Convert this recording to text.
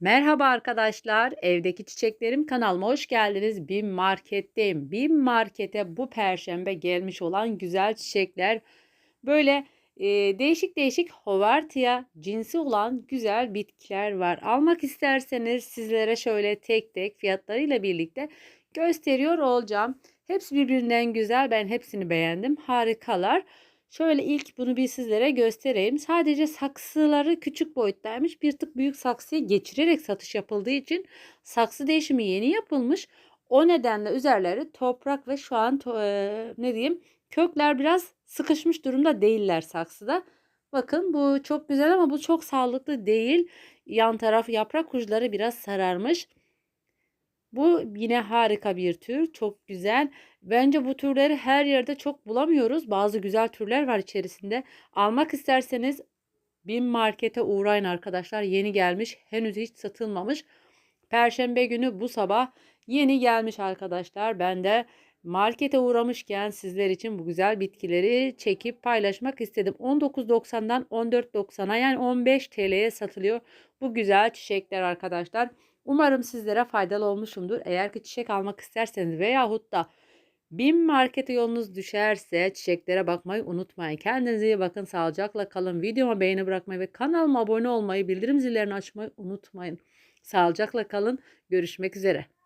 Merhaba arkadaşlar, evdeki çiçeklerim kanalıma hoş geldiniz. Bir marketteyim. Bir markete bu perşembe gelmiş olan güzel çiçekler. Böyle e, değişik değişik hovartia cinsi olan güzel bitkiler var. Almak isterseniz sizlere şöyle tek tek fiyatlarıyla birlikte gösteriyor olacağım. Hepsi birbirinden güzel. Ben hepsini beğendim. Harikalar. Şöyle ilk bunu bir sizlere göstereyim. Sadece saksıları küçük boyuttaymış. Bir tık büyük saksıya geçirerek satış yapıldığı için saksı değişimi yeni yapılmış. O nedenle üzerleri toprak ve şu an e, ne diyeyim kökler biraz sıkışmış durumda değiller saksıda. Bakın bu çok güzel ama bu çok sağlıklı değil. Yan taraf yaprak uçları biraz sararmış. Bu yine harika bir tür. Çok güzel. Bence bu türleri her yerde çok bulamıyoruz. Bazı güzel türler var içerisinde. Almak isterseniz bin markete uğrayın arkadaşlar. Yeni gelmiş. Henüz hiç satılmamış. Perşembe günü bu sabah yeni gelmiş arkadaşlar. Ben de markete uğramışken sizler için bu güzel bitkileri çekip paylaşmak istedim. 19.90'dan 14.90'a yani 15 TL'ye satılıyor bu güzel çiçekler arkadaşlar. Umarım sizlere faydalı olmuşumdur. Eğer ki çiçek almak isterseniz veyahut da bin markete yolunuz düşerse çiçeklere bakmayı unutmayın. Kendinize iyi bakın. Sağlıcakla kalın. Videoma beğeni bırakmayı ve kanalıma abone olmayı, bildirim zillerini açmayı unutmayın. Sağlıcakla kalın. Görüşmek üzere.